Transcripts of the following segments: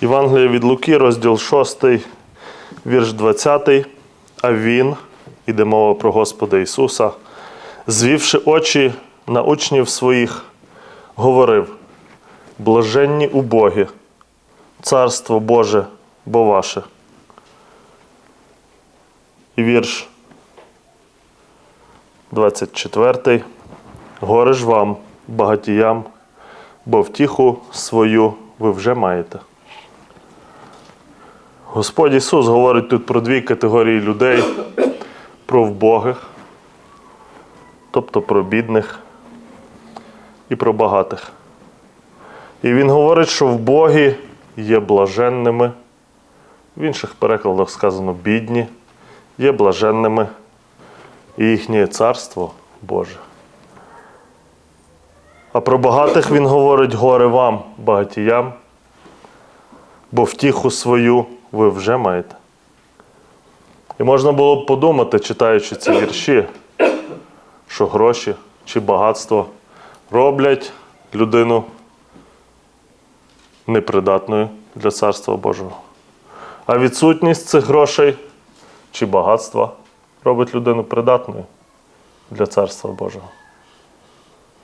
Євангеліє від Луки, розділ 6, вірш 20. А він, іде мова про Господа Ісуса, звівши очі на учнів своїх, говорив: Блаженні убогі, Царство Боже, бо ваше. І вірш 24. Горе ж вам, багатіям, бо втіху свою ви вже маєте. Господь Ісус говорить тут про дві категорії людей: про вбогих, тобто про бідних і про багатих. І Він говорить, що вбогі є блаженними. В інших перекладах сказано бідні, є блаженними, і їхнє царство Боже. А про багатих він говорить горе вам, багатіям, бо втіху свою ви вже маєте. І можна було б подумати, читаючи ці вірші, що гроші чи багатство роблять людину непридатною для Царства Божого. А відсутність цих грошей чи багатства робить людину придатною для Царства Божого.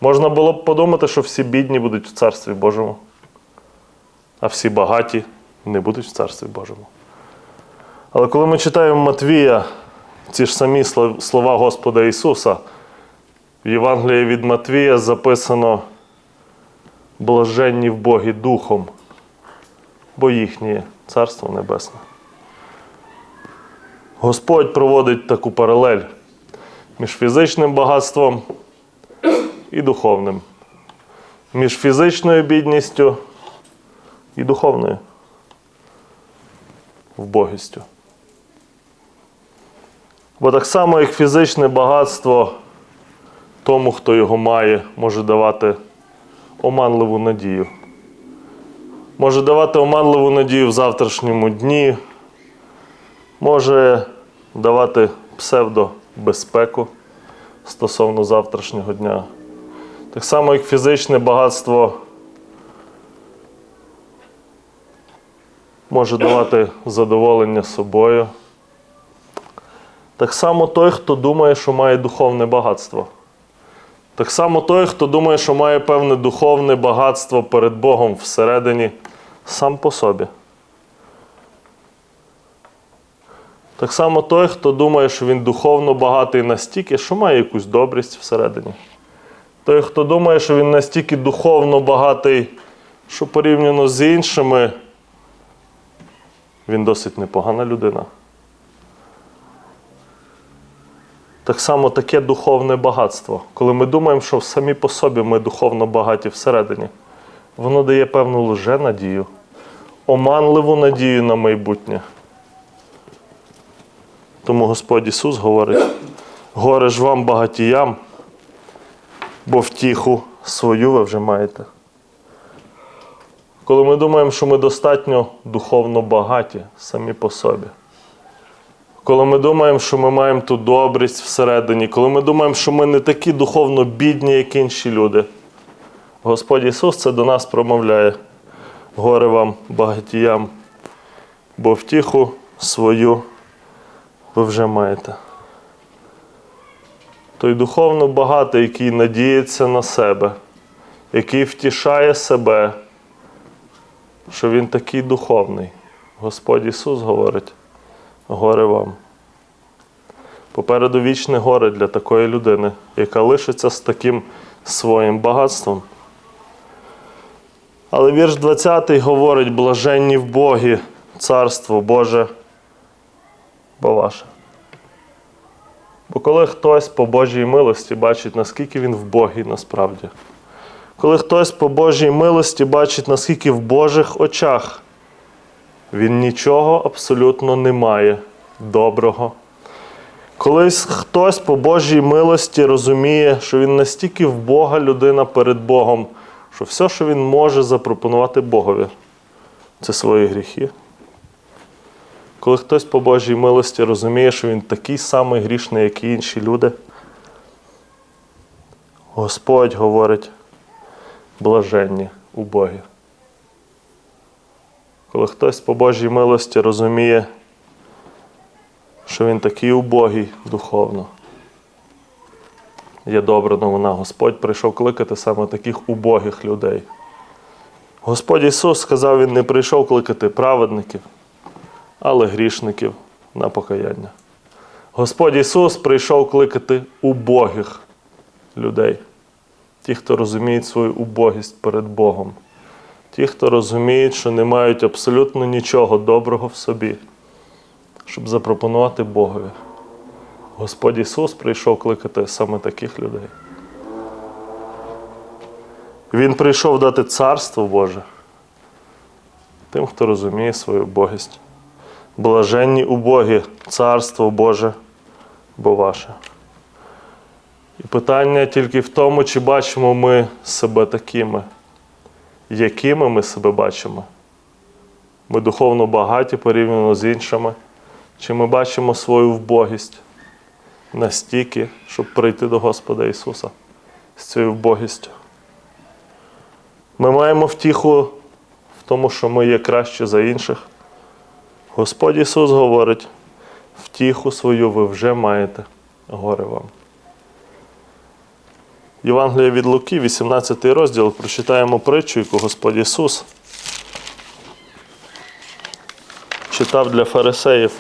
Можна було б подумати, що всі бідні будуть в Царстві Божому, а всі багаті не будуть в Царстві Божому. Але коли ми читаємо Матвія, ці ж самі слова Господа Ісуса, в Євангелії від Матвія записано блаженні в Богі Духом, бо їхнє Царство Небесне. Господь проводить таку паралель між фізичним багатством і духовним, між фізичною бідністю і духовною вбогістю. Бо так само, як фізичне багатство тому, хто його має, може давати оманливу надію. Може давати оманливу надію в завтрашньому дні, може давати псевдобезпеку стосовно завтрашнього дня. Так само, як фізичне багатство може давати задоволення собою. Так само той, хто думає, що має духовне багатство. Так само той, хто думає, що має певне духовне багатство перед Богом всередині, сам по собі. Так само той, хто думає, що він духовно багатий настільки, що має якусь добрість всередині. Той, хто думає, що він настільки духовно багатий, що порівняно з іншими, він досить непогана людина. Так само таке духовне багатство. Коли ми думаємо, що самі по собі ми духовно багаті всередині, воно дає певну лженадію, оманливу надію на майбутнє. Тому Господь Ісус говорить: горе ж вам багатіям, бо втіху свою ви вже маєте. Коли ми думаємо, що ми достатньо духовно багаті самі по собі. Коли ми думаємо, що ми маємо ту добрість всередині, коли ми думаємо, що ми не такі духовно бідні, як інші люди, Господь Ісус це до нас промовляє. Горе вам, багатіям, бо втіху свою ви вже маєте. Той духовно багатий, який надіється на себе, який втішає себе, що він такий духовний. Господь Ісус говорить, горе вам. Попереду вічне горе для такої людини, яка лишиться з таким своїм багатством. Але вірш 20 говорить: блаженні в Богі, Царство Боже, бо ваше. Бо коли хтось по Божій милості бачить, наскільки він в Богі насправді, коли хтось по Божій милості бачить, наскільки в Божих очах він нічого абсолютно не має доброго. Коли хтось по Божій милості розуміє, що він настільки в Бога людина перед Богом, що все, що він може запропонувати Богові, це свої гріхи. Коли хтось по Божій милості розуміє, що він такий самий грішний, як і інші люди, Господь говорить блаженні у Богі. Коли хтось по Божій милості розуміє, що він такий убогий духовно. Є добра новина. Господь прийшов кликати саме таких убогих людей. Господь Ісус сказав, Він не прийшов кликати праведників, але грішників на покаяння. Господь Ісус прийшов кликати убогих людей. Ті, хто розуміють свою убогість перед Богом. Ті, хто розуміють, що не мають абсолютно нічого доброго в собі, щоб запропонувати Богові. Господь Ісус прийшов кликати саме таких людей. Він прийшов дати царство Боже тим, хто розуміє свою убогість. Блаженні убогі, царство Боже, бо ваше. І питання тільки в тому, чи бачимо ми себе такими, якими ми себе бачимо. Ми духовно багаті порівняно з іншими, чи ми бачимо свою вбогість настільки, щоб прийти до Господа Ісуса з цією вбогістю. Ми маємо втіху в тому, що ми є краще за інших. Господь Ісус говорить, втіху свою ви вже маєте, горе вам. Євангелія від Луки, 18 розділ, прочитаємо притчу, яку Господь Ісус читав для фарисеїв.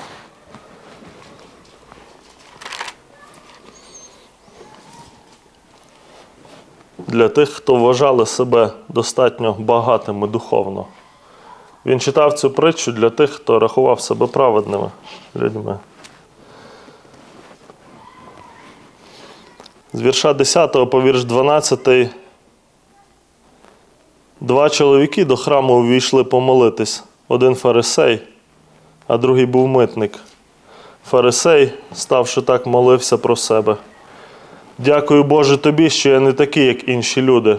Для тих, хто вважали себе достатньо багатими духовно. Він читав цю притчу для тих, хто рахував себе праведними людьми. З вірша 10 по вірш 12. Два чоловіки до храму увійшли помолитись. Один фарисей, а другий був митник. Фарисей, ставши так, молився про себе. Дякую Боже тобі, що я не такий, як інші люди.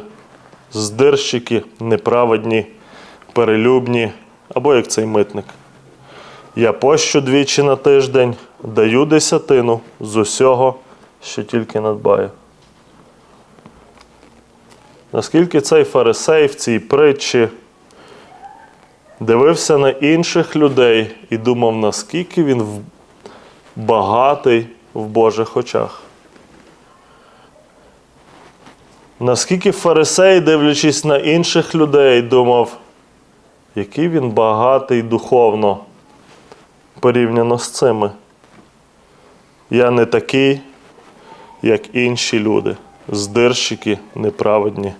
Здирщики, неправедні, перелюбні, або як цей митник. Я пощу двічі на тиждень, даю десятину з усього, що тільки надбаю. Наскільки цей фарисей в цій притчі дивився на інших людей і думав, наскільки він багатий в Божих очах. Наскільки фарисей, дивлячись на інших людей, думав, який він багатий духовно порівняно з цими. Я не такий, як інші люди, здирщики, неправедні,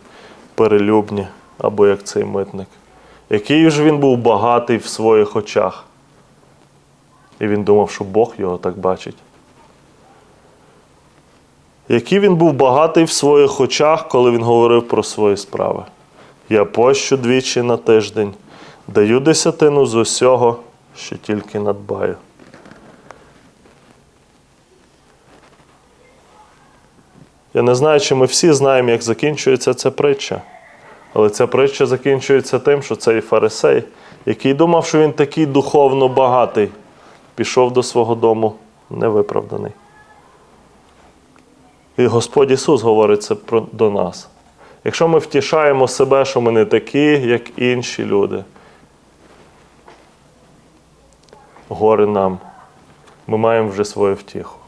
перелюбні, або як цей митник. Який ж він був багатий в своїх очах. І він думав, що Бог його так бачить. Який він був багатий в своїх очах, коли він говорив про свої справи. Я пощу двічі на тиждень, даю десятину з усього, що тільки надбаю. Я не знаю, чи ми всі знаємо, як закінчується ця притча. Але ця притча закінчується тим, що цей фарисей, який думав, що він такий духовно багатий, пішов до свого дому невиправданий. І Господь Ісус говорить це до нас. Якщо ми втішаємо себе, що ми не такі, як інші люди, горе нам, ми маємо вже свою втіху.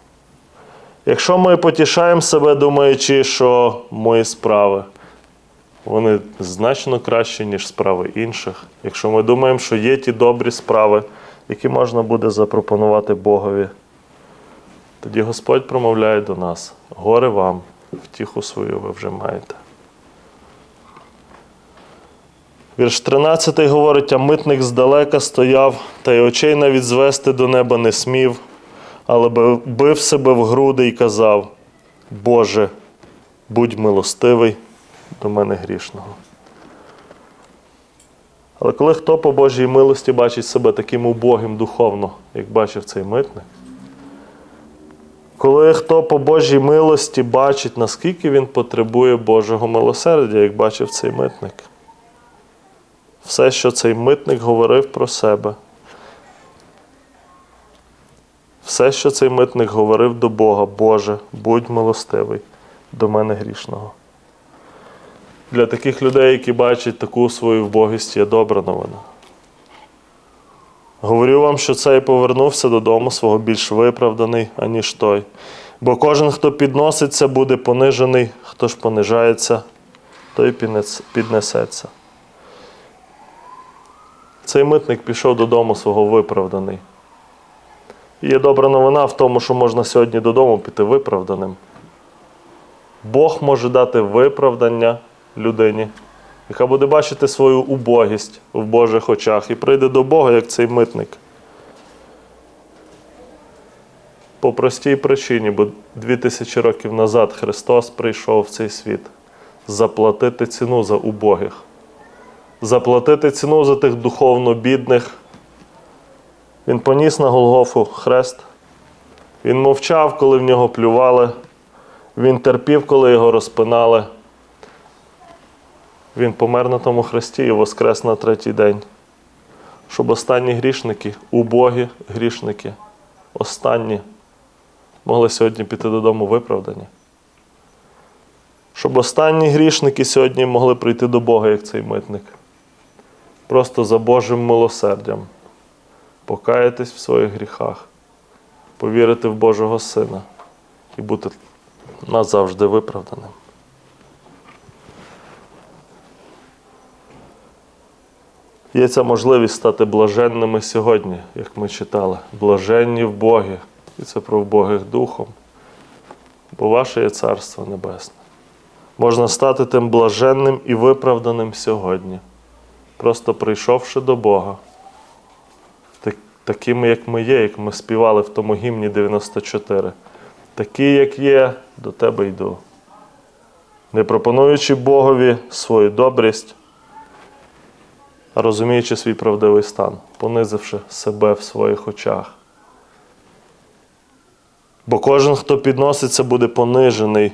Якщо ми потішаємо себе, думаючи, що мої справи, вони значно кращі, ніж справи інших. Якщо ми думаємо, що є ті добрі справи, які можна буде запропонувати Богові, тоді Господь промовляє до нас: горе вам, втіху свою ви вже маєте. Вірш 13 говорить, а митник здалека стояв, та й очей навіть звести до неба не смів, але би- бив себе в груди і казав: Боже, будь милостивий до мене грішного. Але коли хто по Божій милості бачить себе таким убогим духовно, як бачив цей митник, коли хто по Божій милості бачить, наскільки він потребує Божого милосердя, як бачив цей митник. Все, що цей митник говорив про себе, все, що цей митник говорив до Бога, Боже, будь милостивий до мене грішного. Для таких людей, які бачать таку свою вбогість, є добра новина. Говорю вам, що цей повернувся додому свого більш виправданий, аніж той. Бо кожен, хто підноситься, буде понижений, хто ж понижається, той піднесеться. Цей митник пішов додому свого виправданий. Є добра новина в тому, що можна сьогодні додому піти виправданим. Бог може дати виправдання людині, яка буде бачити свою убогість в Божих очах і прийде до Бога, як цей митник. По простій причині, бо дві тисячі років назад Христос прийшов в цей світ заплатити ціну за убогих, заплатити ціну за тих духовно бідних. Він поніс на Голгофу хрест. Він мовчав, коли в нього плювали. Він терпів, коли його розпинали. Він помер на тому хресті і воскрес на третій день. Щоб останні грішники, убогі грішники, останні, могли сьогодні піти додому виправдані. Щоб останні грішники сьогодні могли прийти до Бога, як цей митник. Просто за Божим милосердям. Покаятись в своїх гріхах, повірити в Божого Сина і бути назавжди виправданим. Є ця можливість стати блаженними сьогодні, як ми читали. Блаженні в Богі. І це про вбогих духом. Бо ваше є Царство Небесне. Можна стати тим блаженним і виправданим сьогодні, просто прийшовши до Бога, такими, як ми є, як ми співали в тому гімні 94. Такий, як є, до тебе йду. Не пропонуючи Богові свою добрість, а розуміючи свій правдивий стан, понизивши себе в своїх очах. Бо кожен, хто підноситься, буде понижений.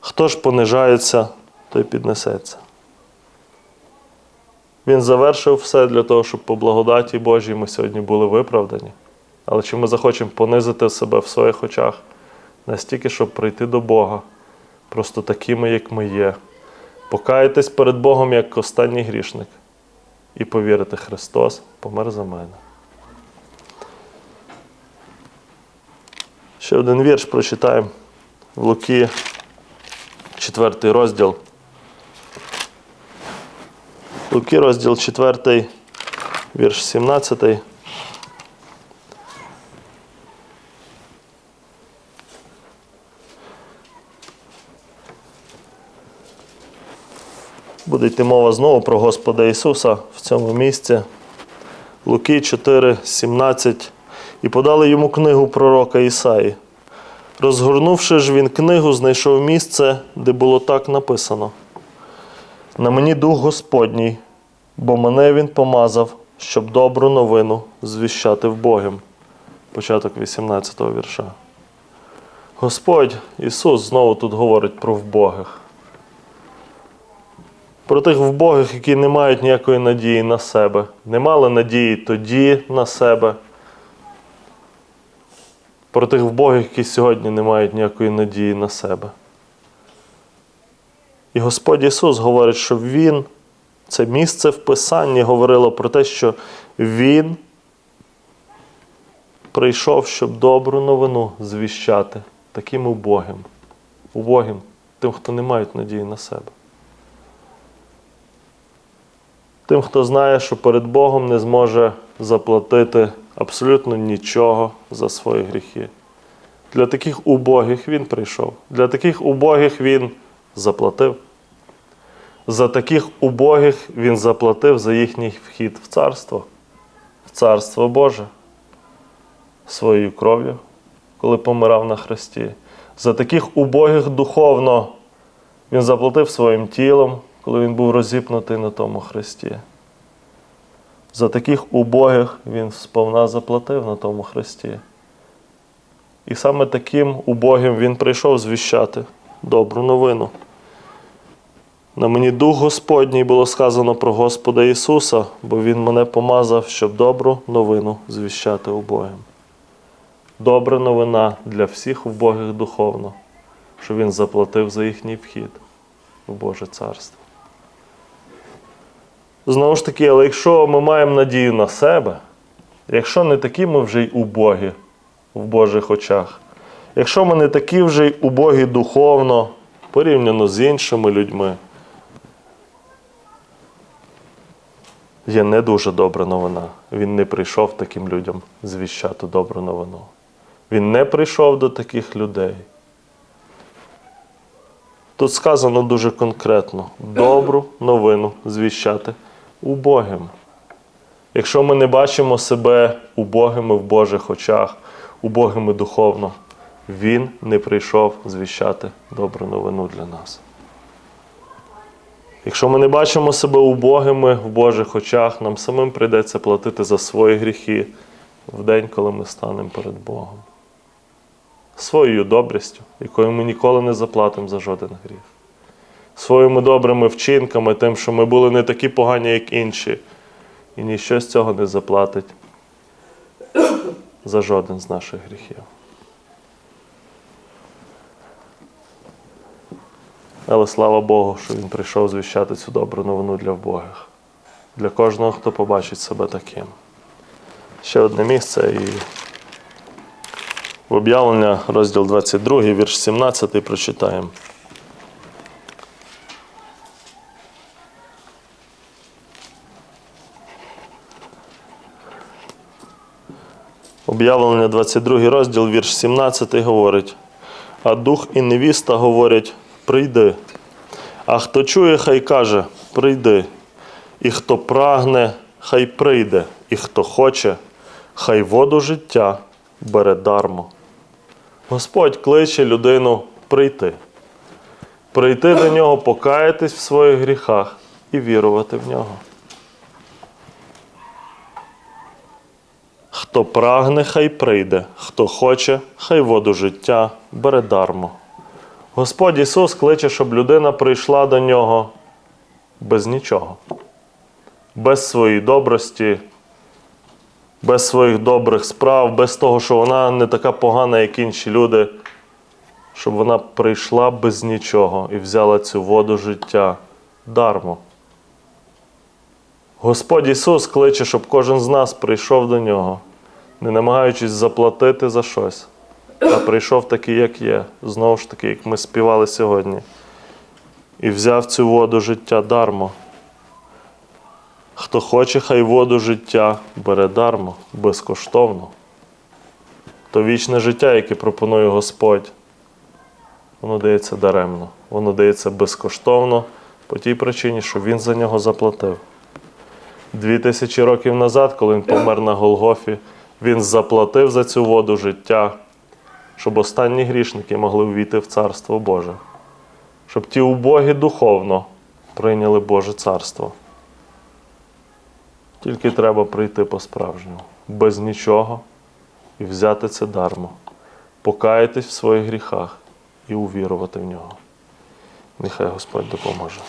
Хто ж понижається, той піднесеться. Він завершив все для того, щоб по благодаті Божій ми сьогодні були виправдані. Але чи ми захочемо понизити себе в своїх очах настільки, щоб прийти до Бога, просто такими, як ми є, покаятись перед Богом як останній грішник і повірити, Христос помер за мене. Ще один вірш прочитаємо в Луки, 4 розділ. Луки, розділ 4, вірш 17. Буде йти мова знову про Господа Ісуса в цьому місці. Луки 4, 17. І подали йому книгу пророка Ісаї. Розгорнувши ж він книгу, знайшов місце, де було так написано: На мені дух Господній, бо мене він помазав, щоб добру новину звіщати вбогим. Початок 18 го вірша. Господь Ісус знову тут говорить про вбогих. Про тих вбогих, які не мають ніякої надії на себе, не мали надії тоді на себе. Про тих вбогих, які сьогодні не мають ніякої надії на себе. І Господь Ісус говорить, що Він, це місце в Писанні говорило про те, що Він прийшов, щоб добру новину звіщати таким убогим, убогим, тим, хто не мають надії на себе. Тим, хто знає, що перед Богом не зможе заплатити абсолютно нічого за свої гріхи. Для таких убогих він прийшов. Для таких убогих він заплатив. За таких убогих він заплатив за їхній вхід в царство, в царство Боже, своєю кров'ю, коли помирав на хресті. За таких убогих духовно він заплатив своїм тілом, коли він був розіпнутий на тому хресті. За таких убогих він сповна заплатив на тому хресті. І саме таким убогим він прийшов звіщати добру новину. На мені Дух Господній було сказано про Господа Ісуса, бо Він мене помазав, щоб добру новину звіщати убогим. Добра новина для всіх убогих духовно, що Він заплатив за їхній вхід в Боже Царство. Знову ж таки, але якщо ми маємо надію на себе, якщо не такі ми вже й убогі в Божих очах, якщо ми не такі вже й убогі духовно, порівняно з іншими людьми, є не дуже добра новина. Він не прийшов таким людям звіщати добру новину. Він не прийшов до таких людей. Тут сказано дуже конкретно: добру новину звіщати убогим. Якщо ми не бачимо себе убогими в Божих очах, убогими духовно, Він не прийшов звіщати добру новину для нас. Якщо ми не бачимо себе убогими в Божих очах, нам самим прийдеться платити за свої гріхи в день, коли ми станемо перед Богом. Своєю добрістю, якою ми ніколи не заплатимо за жоден гріх. Своїми добрими вчинками, тим, що ми були не такі погані, як інші, і ніщо з цього не заплатить за жоден з наших гріхів. Але слава Богу, що Він прийшов звіщати цю добру новину для вбогих, для кожного, хто побачить себе таким. Ще одне місце і в об'явлення, розділ 22, вірш 17, прочитаємо. Об'явлення 22 розділ, вірш 17 говорить: А дух і невіста говорять: прийди. А хто чує, хай каже: прийди. І хто прагне, хай прийде, і хто хоче, хай воду життя бере дармо. Господь кличе людину прийти. Прийти до нього, покаятись в своїх гріхах і вірувати в нього. Хто прагне, хай прийде, хто хоче, хай воду життя бере дармо. Господь Ісус кличе, щоб людина прийшла до нього без нічого, без своєї добрості, без своїх добрих справ, без того, що вона не така погана, як інші люди, щоб вона прийшла без нічого і взяла цю воду життя дармо. Господь Ісус кличе, щоб кожен з нас прийшов до нього, не намагаючись заплатити за щось, а прийшов такий, як є, знову ж таки, як ми співали сьогодні, і взяв цю воду життя дармо. Хто хоче, хай воду життя бере дармо, безкоштовно. То вічне життя, яке пропонує Господь, воно дається даремно, воно дається безкоштовно по тій причині, що Він за нього заплатив. Дві тисячі років назад, коли він помер на Голгофі, він заплатив за цю воду життя, щоб останні грішники могли увійти в Царство Боже, щоб ті убогі духовно прийняли Боже Царство. Тільки треба прийти по-справжньому, без нічого і взяти це дармо, покаятись в своїх гріхах і увірувати в нього. Нехай Господь допоможе.